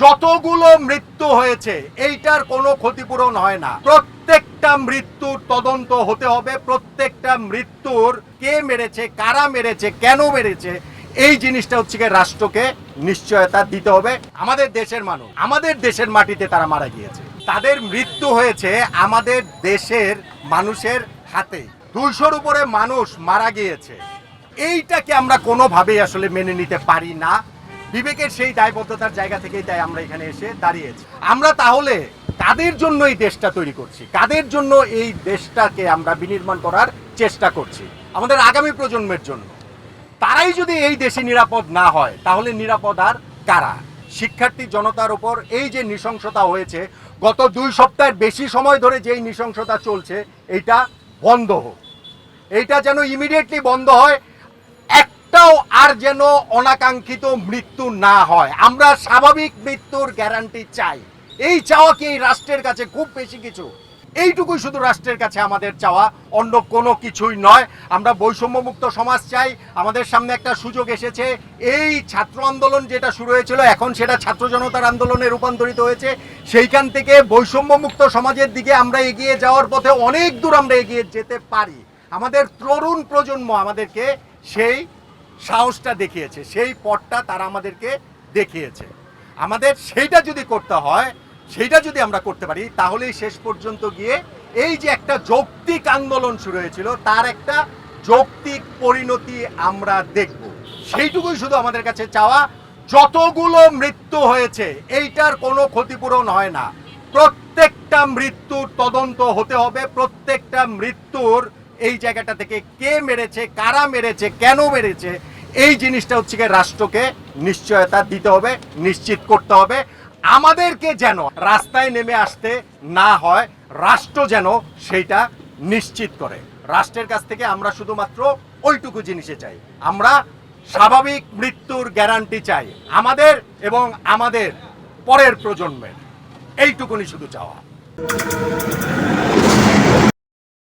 যতগুলো মৃত্যু হয়েছে, এইটার কোনো ক্ষতিপূরণ হয় না। প্রত্যেকটা মৃত্যুর তদন্ত হতে হবে, প্রত্যেকটা মৃত্যুর কে মেরেছে, কারা মেরেছে, কেন মেরেছে, এই জিনিসটা হচ্ছে গিয়ে রাষ্ট্রকে নিশ্চয়তা দিতে হবে। আমাদের দেশের মানুষ, আমাদের দেশের মাটিতে তারা মারা গিয়েছে। তাদের মৃত্যু হয়েছে আমাদের দেশের মানুষের হাতে। দুইশোর উপরে মানুষ মারা গিয়েছে। এইটাকে আমরা কোনোভাবেই আসলে মেনে নিতে পারি না। বিবেকের সেই দায়বদ্ধতার জায়গা থেকেই তাই আমরা এখানে এসে দাঁড়িয়েছি। আমরা তাহলে কাদের জন্য এই দেশটা তৈরি করছি? কাদের জন্য এই দেশটাকে আমরা বিনির্মাণ করার চেষ্টা করছি? আমাদের আগামী প্রজন্মের জন্য। তারাই যদি এই দেশে নিরাপদ না হয়, তাহলে নিরাপদ আর কারা? শিক্ষার্থী জনতার উপর এই যে নৃশংসতা হয়েছে, গত দুই সপ্তাহের বেশি সময় ধরে যেই নৃশংসতা চলছে, এইটা বন্ধ হোক। এইটা যেন ইমিডিয়েটলি বন্ধ হয় একটাও আর যেন অনাকাঙ্ক্ষিত মৃত্যু না হয়। আমরা স্বাভাবিক মৃত্যুর গ্যারান্টি চাই। এই চাওয়া কি এই রাষ্ট্রের কাছে খুব বেশি কিছু? এইটুকুই শুধু রাষ্ট্রের কাছে আমাদের চাওয়া, অন্য কোনো কিছুই নয়। আমরা বৈষম্যমুক্ত সমাজ চাই। আমাদের সামনে একটা সুযোগ এসেছে। এই ছাত্র আন্দোলন যেটা শুরু হয়েছিল, এখন সেটা ছাত্র জনতার আন্দোলনে রূপান্তরিত হয়েছে। সেইখান থেকে বৈষম্যমুক্ত সমাজের দিকে আমরা এগিয়ে যাওয়ার পথে অনেক দূর আমরা এগিয়ে যেতে পারি। আমাদের তরুণ প্রজন্ম আমাদেরকে সেই সাহসটা দেখিয়েছে, সেই পথটা তারা আমাদেরকে দেখিয়েছে। আমাদের সেইটা যদি করতে হয়, সেইটা যদি আমরা করতে পারি, তাহলেই শেষ পর্যন্ত গিয়ে এই যে একটা যৌক্তিক আন্দোলন শুরু হয়েছিল, তার একটা যৌক্তিক পরিণতি আমরা দেখব। সেইটুকুই শুধু আমাদের কাছে চাওয়া, যতগুলো মৃত্যু হয়েছে, এইটার কোনো ক্ষতিপূরণ হয় না। প্রত্যেকটা মৃত্যুর তদন্ত হতে হবে, প্রত্যেকটা মৃত্যুর এই জায়গাটা থেকে কে মেরেছে, কারা মেরেছে, কেন মেরেছে, এই জিনিসটা হচ্ছে গিয়ে রাষ্ট্রকে নিশ্চয়তা দিতে হবে, নিশ্চিত করতে হবে। আমাদেরকে যেন রাস্তায় নেমে আসতে না হয়, রাষ্ট্র যেন সেইটা নিশ্চিত করে। রাষ্ট্রের কাছ থেকে আমরা শুধুমাত্র ওইটুকু জিনিসে চাই। আমরা স্বাভাবিক মৃত্যুর গ্যারান্টি চাই, আমাদের এবং আমাদের পরের প্রজন্মের। এইটুকুনি শুধু চাওয়া।